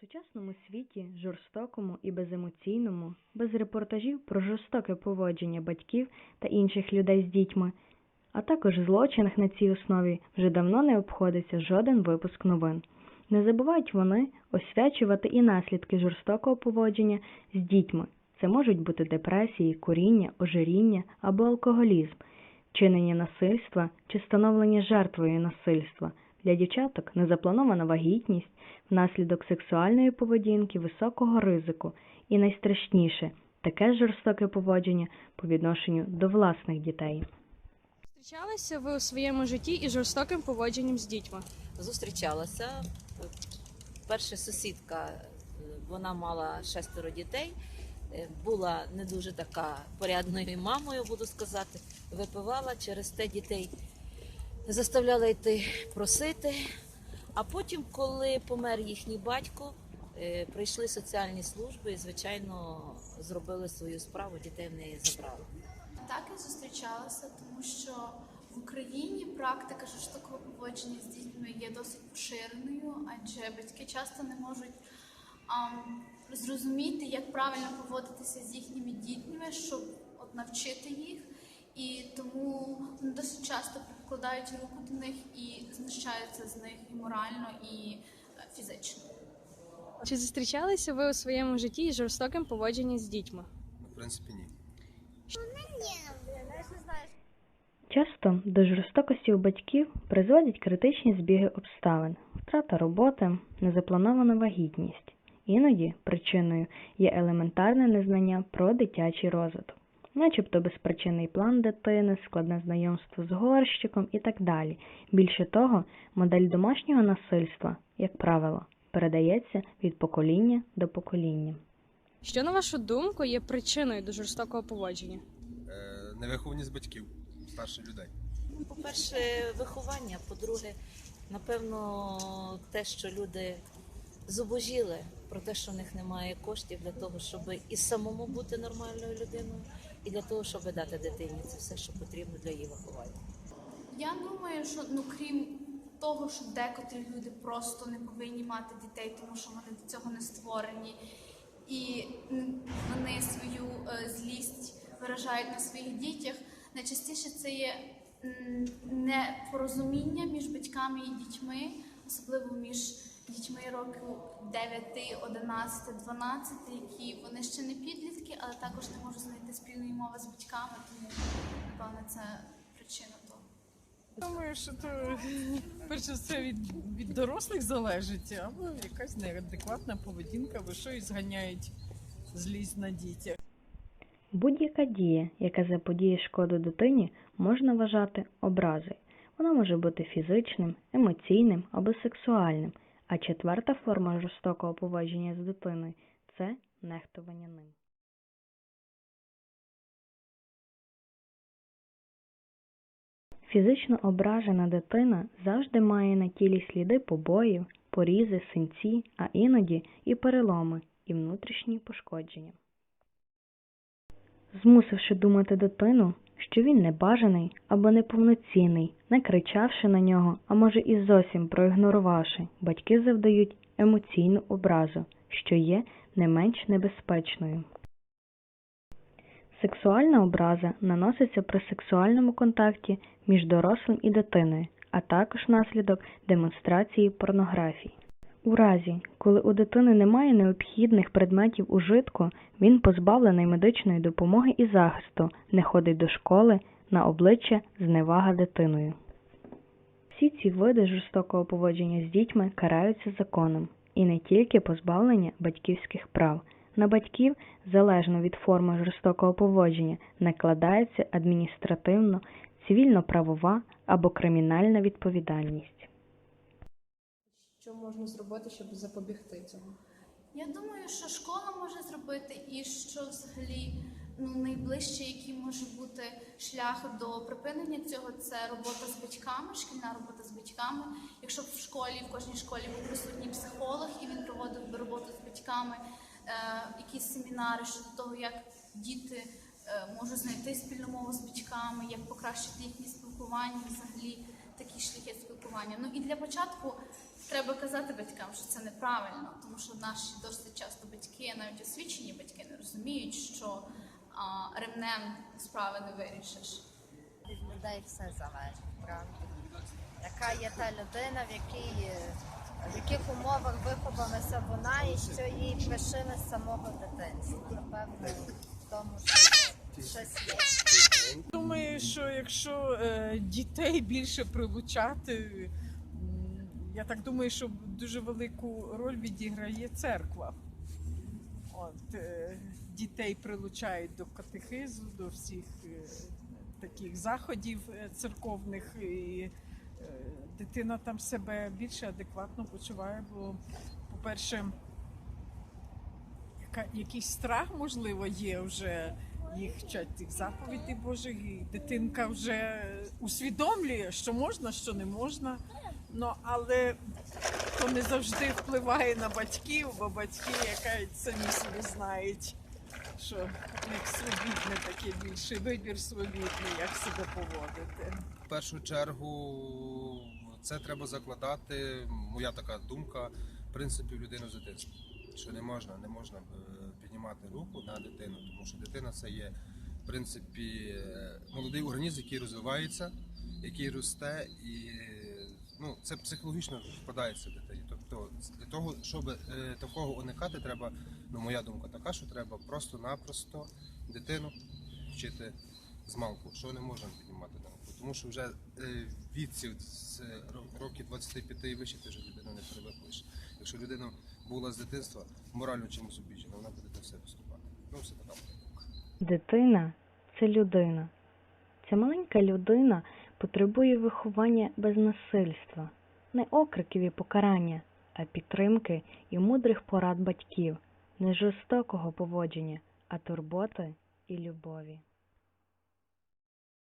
сучасному світі, жорстокому і беземоційному, без репортажів про жорстоке поводження батьків та інших людей з дітьми, а також злочинах на цій основі вже давно не обходиться жоден випуск новин. Не забувають вони освячувати і наслідки жорстокого поводження з дітьми. Це можуть бути депресії, куріння, ожиріння або алкоголізм, чинення насильства чи становлення жертвою насильства. Для дівчаток незапланована вагітність, внаслідок сексуальної поведінки високого ризику і найстрашніше таке жорстоке поводження по відношенню до власних дітей. Зустрічалися ви у своєму житті із жорстоким поводженням з дітьми? зустрічалася. Перша сусідка, е, вона мала шестеро дітей, е, була не дуже така порядною мамою, буду сказати. Випивала через те дітей, заставляла йти просити. А потім, коли помер їхній батько, е, прийшли соціальні служби і, звичайно, зробили свою справу, дітей в неї забрали. Так я зустрічалася, тому що в Україні практика жорстокого поводження з дітьми є досить поширеною, адже батьки часто не можуть ам, зрозуміти, як правильно поводитися з їхніми дітьми, щоб от навчити їх. І тому досить часто прикладають руку до них і знущаються з них і морально, і е, фізично. Чи зустрічалися ви у своєму житті із жорстоким поводженням з дітьми? В принципі, ні. Часто до жорстокості у батьків призводять критичні збіги обставин, втрата роботи, незапланована вагітність. Іноді причиною є елементарне незнання про дитячий розвиток, начебто безпричинний план дитини, складне знайомство з горщиком і так далі. Більше того, модель домашнього насильства, як правило, передається від покоління до покоління. Що, на вашу думку, є причиною до жорстокого поводження? Е, невихованість батьків, старших людей. Ну, По-перше, виховання, по-друге, напевно, те, що люди зубожіли про те, що в них немає коштів для того, щоб і самому бути нормальною людиною, і для того, щоб дати дитині це все, що потрібно для її виховання. Я думаю, що ну крім того, що декотрі люди просто не повинні мати дітей, тому що вони до цього не створені, і вони свою е, злість виражають на своїх дітях. Найчастіше це є непорозуміння між батьками і дітьми, особливо між дітьми років 9, 11, 12, які вони ще не підлітки, але також не можуть знайти спільної мови з батьками, тому напевно це причина того. Думаю, що то перш за все від, від дорослих залежить, або якась неадекватна поведінка, бо що і зганяють злість на дітях. Будь-яка дія, яка заподіє шкоду дитині, можна вважати образою. Вона може бути фізичним, емоційним або сексуальним. А четверта форма жорстокого поводження з дитиною це нехтування ним. Фізично ображена дитина завжди має на тілі сліди побоїв, порізи, синці, а іноді і переломи, і внутрішні пошкодження. Змусивши думати дитину, що він небажаний або неповноцінний, накричавши на нього, а може і зовсім проігнорувавши, батьки завдають емоційну образу, що є не менш небезпечною. Сексуальна образа наноситься при сексуальному контакті між дорослим і дитиною, а також внаслідок демонстрації порнографії. У разі, коли у дитини немає необхідних предметів ужитку, він позбавлений медичної допомоги і захисту, не ходить до школи, на обличчя зневага дитиною. Всі ці види жорстокого поводження з дітьми караються законом, і не тільки позбавлення батьківських прав. На батьків, залежно від форми жорстокого поводження, накладається адміністративно, цивільно-правова або кримінальна відповідальність. Що можна зробити, щоб запобігти цьому? Я думаю, що школа може зробити, і що взагалі ну найближче, який може бути шлях до припинення цього, це робота з батьками, шкільна робота з батьками. Якщо б в школі, в кожній школі був присутній психолог, і він проводив би роботу з батьками, якісь семінари щодо того, як діти е, можуть знайти спільну мову з батьками, як покращити їхнє спілкування, взагалі такі шляхи спілкування. Ну і для початку треба казати батькам, що це неправильно, тому що наші досить часто батьки, навіть освічені батьки, не розуміють, що а, ремнем справи не вирішиш. від людей все залежить, правда. Яка є та людина, в якій е, в яких умовах виховалася вона і що їй пришили з самого дитинства. Напевно, в тому що щось є. Думаю, що якщо е, дітей більше прилучати, я так думаю, що дуже велику роль відіграє церква. От, е, дітей прилучають до катехизу, до всіх е, таких заходів е, церковних. І е, дитина там себе більше адекватно почуває, бо, по-перше, якийсь страх, можливо, є вже їх вчать тих заповідей Божих, і дитинка вже усвідомлює, що можна, що не можна. Ну, але то не завжди впливає на батьків, бо батьки, яка самі собі знають, що них свобідне таке більше вибір свобідний, як себе поводити. В першу чергу це треба закладати, моя така думка, принципів людини з дитинства. Що не можна, не можна е, піднімати руку на дитину, тому що дитина це є в принципі е, молодий організм, який розвивається, який росте, і ну, це психологічно вкладається в дитині. Тобто для того, щоб е, такого уникати, треба, ну моя думка така, що треба просто-напросто дитину вчити з малку, що не можна піднімати на. Тому що вже е, віці з ро- років 25 і вище ти вже людину не перевиховуєш. Якщо людина була з дитинства морально чимось обіжена, вона буде до все виступати. Ну, все така. Дитина це людина. Ця маленька людина потребує виховання без насильства, не окриків і покарання, а підтримки і мудрих порад батьків, не жорстокого поводження, а турботи і любові.